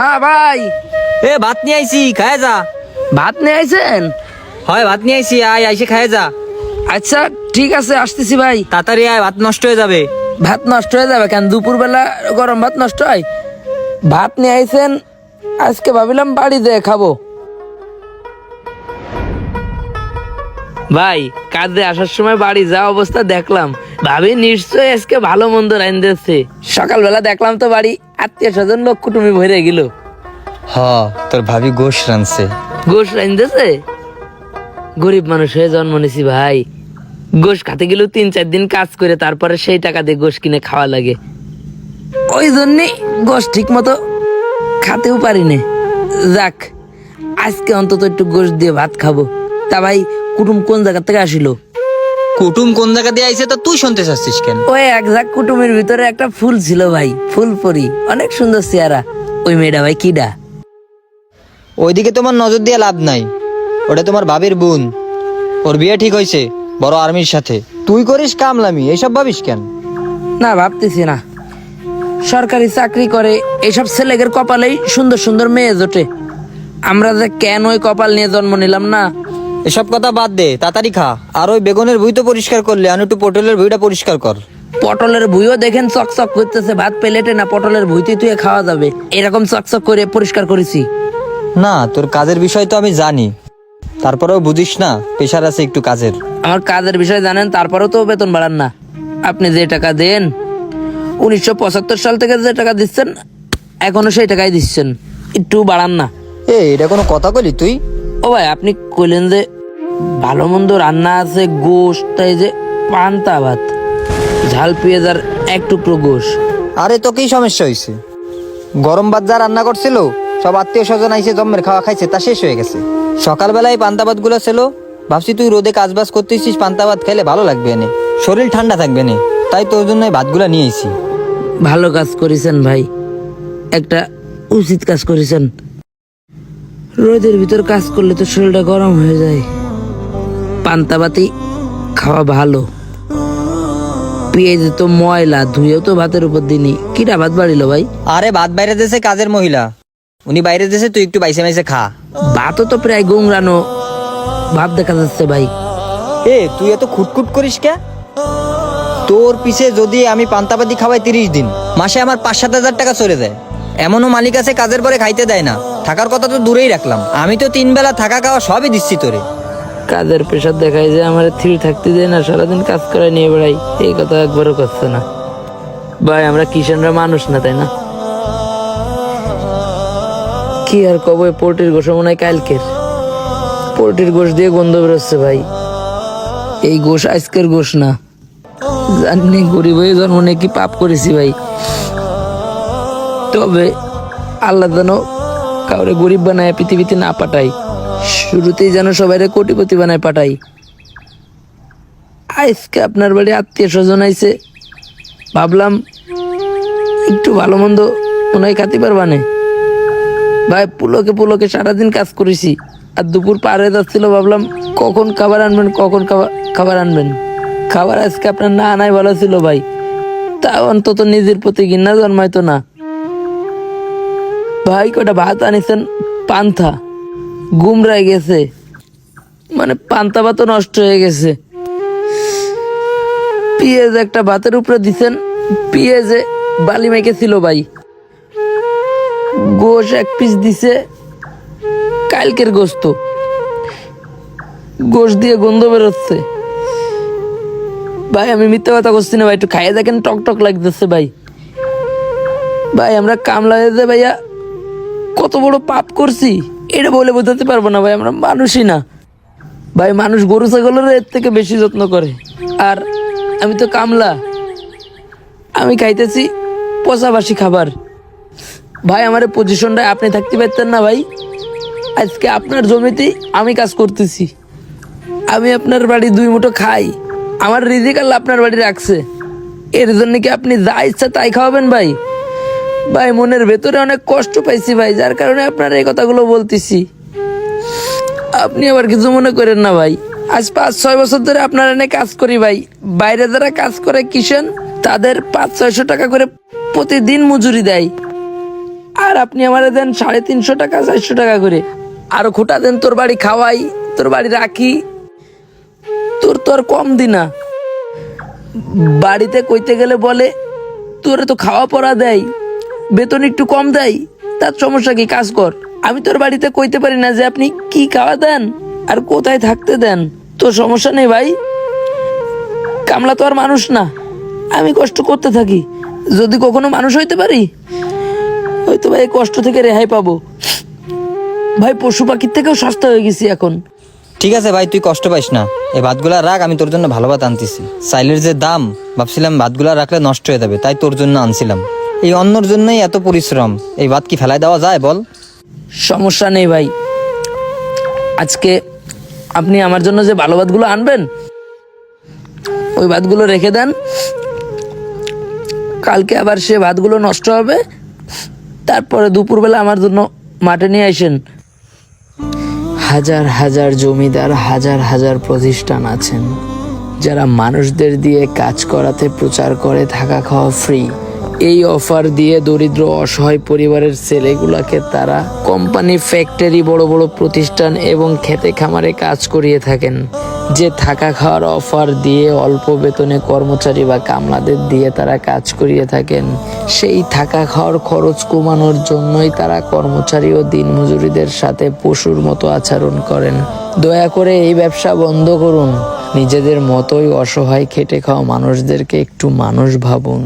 হ্যাঁ ভাই। এ ভাত নিয়ে আইছি খায় যা। ভাত নিয়ে আইছেন? হয় ভাত নিয়ে আইছি আয় আইসে খায় যা। আচ্ছা ঠিক আছে আসতেছি ভাই। তাড়াতাড়ি আয় ভাত নষ্ট হয়ে যাবে। ভাত নষ্ট হয়ে যাবে কেন? দুপুরবেলা গরম ভাত নষ্ট হয়? ভাত নিয়ে আইছেন? আজকে ভাবিলাম বাড়ি যেয়ে খাব। ভাই কাজে আসার সময় বাড়ি যা অবস্থা দেখলাম। ভাবি নিশ্চয়ই আজকে ভালো মন্দ রাইন দিচ্ছে সকালবেলা দেখলাম তো বাড়ি। আত্মীয় স্বজন লোক কুটুমি ভরে গেল। হ তোর ভাবি গোশ রানছে গোশ রাইন দিয়েছে গরিব মানুষ হয়ে জন্ম নিছি ভাই। গোশ খাতে গেলেও তিন চার দিন কাজ করে তারপরে সেই টাকা দিয়ে গোশ কিনে খাওয়া লাগে। ওই জন্যে গোশ ঠিক মতো খাতেও পারি না। যাক আজকে অন্তত একটু গোশ দিয়ে ভাত খাব। তা ভাই কুটুম কোন জায়গা থেকে আসিল? কুটুম কোন জায়গা দিয়ে আইছে তা তুই শুনতে চাচ্ছিস কেন? ওই এক ঝাঁক কুটুমের ভিতরে একটা ফুল ছিল ভাই ফুল পরি। অনেক সুন্দর চেহারা। ওই মেয়েটা ভাই কিডা? ওইদিকে তোমার নজর দিয়ে লাভ নাই। ওটা তোমার ভাবির বোন। ওর বিয়ে ঠিক হয়েছে বড় আর্মির সাথে। তুই করিস কামলামি এইসব ভাবিস কেন? না ভাবতেছি না। সরকারি চাকরি করে এইসব ছেলেদের কপালেই সুন্দর সুন্দর মেয়ে জোটে। আমরা যে কেন ওই কপাল নিয়ে জন্ম নিলাম না? এসব কথা বাদ দে তাড়াতাড়ি খা। আর ওই বেগুনের ভুই তো পরিষ্কার করলে আমি একটু পটলের ভুইটা পরিষ্কার কর। পটলের ভুইও দেখেন চকচক করতেছে ভাত প্লেটে না পটলের ভুইতে তুই খাওয়া যাবে। এরকম চকচক করে পরিষ্কার করেছি। না তোর কাজের বিষয় তো আমি জানি। তারপরেও বুঝিস না পেশার আছে একটু কাজের। আমার কাজের বিষয় জানেন তারপরেও তো বেতন বাড়ান না। আপনি যে টাকা দেন উনিশশো পঁচাত্তর সাল থেকে যে টাকা দিচ্ছেন এখনও সেই টাকাই দিচ্ছেন। একটু বাড়ান না। এ এটা কোনো কথা কলি তুই? ও ভাই আপনি কইলেন যে ভালো মন্দ রান্না আছে গোশ তাই যে পান্তা ভাত। ঝাল পেঁয়াজ আর এক টুকরো গোশ। আরে তো কি সমস্যা হয়েছে গরম ভাত যা রান্না করছিল সব আত্মীয় স্বজন আইসে জন্মের খাওয়া খাইছে তা শেষ হয়ে গেছে। সকালবেলায় পান্তা ভাতগুলো ছিল। ভাবছি তুই রোদে কাজ বাজ করতেছিস পান্তা ভাত খাইলে ভালো লাগবে এনে। শরীর ঠান্ডা থাকবে নে তাই তোর জন্য ভাতগুলো নিয়ে এসি ভালো কাজ করেছেন ভাই। একটা উচিত কাজ করেছেন। রোদের ভিতর কাজ করলে তো শরীরটা গরম হয়ে যায়। পান্তা ভাতি খাওয়া ভালো। পেঁয়াজ তো ময়লা ধুয়েও তো ভাতের উপর দিনই। কিটা ভাত বাড়িল ভাই? আরে ভাত বাইরে দেশে কাজের মহিলা। উনি বাইরে দেশে তুই একটু বাইসে বাইসে খা। ভাতও তো প্রায় গুংরানো ভাব দেখা যাচ্ছে ভাই। এ তুই এত খুটখুট করিস কে? তোর পিছে যদি আমি পান্তাপাতি খাওয়াই তিরিশ দিন মাসে আমার পাঁচ সাত হাজার টাকা চলে যায়। এমনও মালিক আছে কাজের পরে খাইতে দেয় না। থাকার কথা তো দূরেই রাখলাম। আমি তো তিন বেলা থাকা খাওয়া সবই দিচ্ছি তোরে। কাজের প্রেশার দেখায় যে আমার থ্রি থাকতে দেয় না, সারাদিন কাজ করে নিয়ে বেড়াই, এই কথা একবারও করছে না। ভাই, আমরা কিষানরা মানুষ না, তাই না? কি আর কব পোল্ট্রির গোশ মনে হয় কালকের। পোল্ট্রির গোশ দিয়ে গন্ধ বেরোচ্ছে, ভাই। এই গোশ আজকের গোশ না। জানি গরিব হয়ে জন্ম নিয়ে কি পাপ করেছি, ভাই। তবে আল্লাহ যেন কাউরে গরিব বানায়, পৃথিবীতে না পাঠাই শুরুতেই যেন সবাই কোটিপতি বানায় পাঠাই আজকে আপনার বাড়ি আত্মীয় স্বজন আইছে। ভাবলাম, একটু ভালো মন্দ মনে হয় খাতে পারবানে ভাই, পুলকে পুলকে সারাদিন কাজ করেছি। আর দুপুর পার হয়ে যাচ্ছিল, ভাবলাম, কখন খাবার আনবেন, কখন খাবার খাবার আনবেন? খাবার আজকে আপনার না আনাই ভালো ছিল ভাই। তা অন্তত নিজের প্রতি ঘৃণা জন্মাইতো না। ভাই কটা ভাত আনিছেন? পান্থা। গুমরাই গেছে। মানে পান্তা ভাতও নষ্ট হয়ে গেছে। পেঁয়াজ একটা ভাতের উপরে দিছেন। পেঁয়াজে বালি মেখে ছিল ভাই। গোশ এক পিস দিছে। কালকের গোস্ত। গোশ দিয়ে গন্ধ বেরোচ্ছে। ভাই, আমি মিথ্যা কথা করছি না ভাই, একটু খাইয়ে দেখেন টক টক লাগতেছে ভাই। ভাই, আমরা কামলা হয়ে যে ভাইয়া। কত বড় পাপ করছি। এটা বলে বোঝাতে পারব না ভাই, আমরা মানুষই না। ভাই, মানুষ গরু, ছাগলের এর থেকে বেশি যত্ন করে। আর আমি তো কামলা। আমি খাইতেছি পচাবাসি খাবার। ভাই, আমার পজিশনটায় আপনি থাকতে পারতেন না ভাই। আজকে আপনার জমিতেই আমি কাজ করতেছি। আমি আপনার বাড়ি দুই মুঠো খাই। আমার রিজিক আল্লাহ আপনার বাড়ি রাখছে। এর জন্য কি আপনি যা ইচ্ছা তাই খাওয়াবেন ভাই? ভাই মনের ভেতরে অনেক কষ্ট পাইছি ভাই, যার কারণে আপনার এই কথাগুলো বলতেছি। আপনি আবার কিছু মনে করেন না ভাই। আজ পাঁচ, ছয় বছর ধরে আপনার এনে কাজ করি ভাই। বাইরে যারা কাজ করে কিষান, তাদের পাঁচ, ছয়শো টাকা করে প্রতিদিন মজুরি দেয়। আর আপনি আমারে দেন সাড়ে তিনশো টাকা, চারশো টাকা করে। আর খোটা দেন, তোর বাড়ি খাওয়াই, তোর বাড়ি রাখি। তোর তো আর কম দিনা বাড়িতে কইতে গেলে বলে, তোরে তো খাওয়া পড়া দেয়। বেতন একটু কম দেয়, তার সমস্যা কি? কাজ কর। আমি তোর বাড়িতে কইতে পারি না যে আপনি কি খাওয়া দেন আর কোথায় থাকতে দেন। তোর সমস্যা নেই ভাই। কামলা তো আর মানুষ না। আমি কষ্ট করতে থাকি। যদি কখনো মানুষ হইতে পারি, হয়তো ভাই কষ্ট থেকে রেহাই পাবো। ভাই, পশু পাখির থেকেও সস্তা হয়ে গেছি এখন। ঠিক আছে ভাই, তুই কষ্ট পাইস না। এই ভাতগুলা রাখ, আমি তোর জন্য ভালো ভাত আনতেছি। সাইলের যে দাম, ভাবছিলাম ভাতগুলা রাখলে নষ্ট হয়ে যাবে, তাই তোর জন্য আনছিলাম। এই অন্যর জন্যই এত পরিশ্রম। এই ভাত কি ফেলায় দেওয়া যায় বল? সমস্যা নেই ভাই। আজকে আপনি আমার জন্য যে ভালো ভাতগুলো আনবেন, ওই ভাতগুলো রেখে দেন। কালকে আবার সে ভাতগুলো নষ্ট হবে। তারপরে দুপুরবেলা আমার জন্য মাঠে নিয়ে আসেন। হাজার হাজার জমিদার, হাজার হাজার প্রতিষ্ঠান আছেন, যারা মানুষদের দিয়ে কাজ করাতে, প্রচার করে, থাকা খাওয়া ফ্রি এই অফার দিয়ে দরিদ্র অসহায় পরিবারের ছেলেগুলাকে তারা কোম্পানি ফ্যাক্টরি, বড় বড় প্রতিষ্ঠান এবং খেতে খামারে কাজ করিয়ে থাকেন। যে থাকা খাওয়ার অফার দিয়ে অল্প বেতনে কর্মচারী বা কামলাদের দিয়ে তারা কাজ করিয়ে থাকেন। সেই থাকা খাওয়ার খরচ কমানোর জন্যই তারা কর্মচারী ও দিনমজুরিদের সাথে পশুর মতো আচরণ করেন। দয়া করে এই ব্যবসা বন্ধ করুন। নিজেদের মতোই অসহায় খেটে খাওয়া মানুষদেরকে একটু মানুষ ভাবুন।